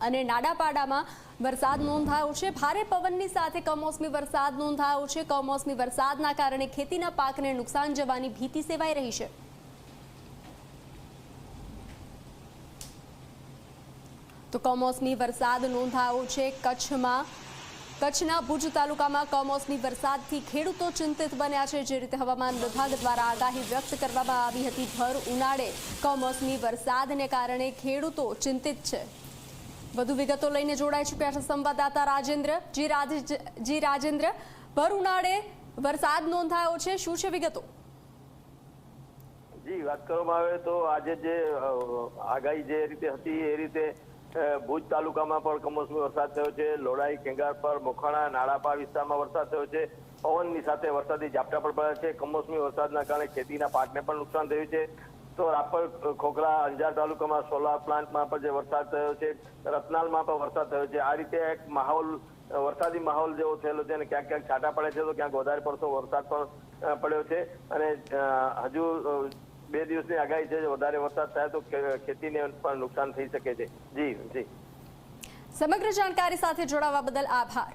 અને નાડાપાડામાં વરસાદ નોંધાયો છે. ભારે પવનની સાથે કમોસમી વરસાદ નોંધાયો છે. કમોસમી વરસાદના કારણે ખેતીના પાકને નુકસાન જવાની ભીતિ સેવાઈ રહી છે. તો કમોસમી વરસાદ નોંધાયો છે કચ્છમાં. કચ્છના ભુજ તાલુકામાં કમોસમી વરસાદથી ખેડૂતો ચિંતિત બન્યા છે. જે રીતે હવામાન વિભાગ દ્વારા આગાહી વ્યક્ત કરવામાં આવી હતી. ભર ઉનાળે કમોસમી વરસાદને કારણે ખેડૂતો ચિંતિત છે. વધુ વિગતો લઈને જોડાઈ ચૂક્યા છે સંવાદદાતા રાજેન્દ્ર. જી રાજ, જી રાજેન્દ્ર, ભર ઉનાળે વરસાદ નોંધાયો છે. શું છે વિગતો? જી, વાત કરવામાં આવે તો આજે જે આગાહી જે રીતે હતી એ રીતે ભુજ તાલુકામાં પણ કમોસમી વરસાદ થયો છે. લોડાઈ, કેંગાર પર, મોખાણા નાળાપા વિસ્તારમાં વરસાદ થયો છે. પવનની સાથે વરસાદી ઝાપટા પણ પડ્યા છે. કમોસમી વરસાદના કારણે ખેતીના પાકને પણ નુકસાન થયું છે. તો રાપર ખોખરા, અંજાર તાલુકામાં સોલાર પ્લાન્ટમાં પણ જે વરસાદ થયો છે, રતનાલમાં પણ વરસાદ થયો છે. આ રીતે એક માહોલ વરસાદી માહોલ જેવો થયેલો છે અને ક્યાંક ક્યાંક છાંટા પડે છે તો ક્યાંક વધારે પડતો વરસાદ પણ પડ્યો છે. અને હજુ બે દિવસની આગાહી છે વધારે વરસાદ થાય તો ખેતીને પણ નુકસાન થઈ શકે છે. જી જી. સમગ્ર જાણકારી સાથે જોડાવા બદલ આભાર.